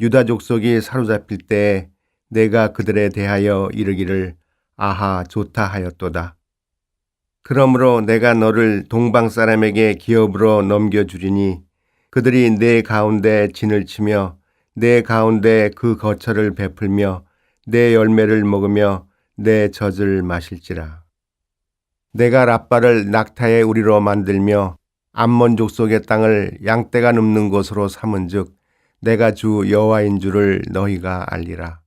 유다 족속이 사로잡힐 때에 내가 그들에 대하여 이르기를 아하 좋다 하였도다. 그러므로 내가 너를 동방 사람에게 기업으로 넘겨 주리니 그들이 내 가운데 진을 치며 내 가운데 그 거처를 베풀며 내 열매를 먹으며 내 젖을 마실지라. 내가 랍바를 낙타의 우리로 만들며 암몬 족속의 땅을 양떼가 눕는 곳으로 삼은즉 내가 주 여호와인 줄을 너희가 알리라.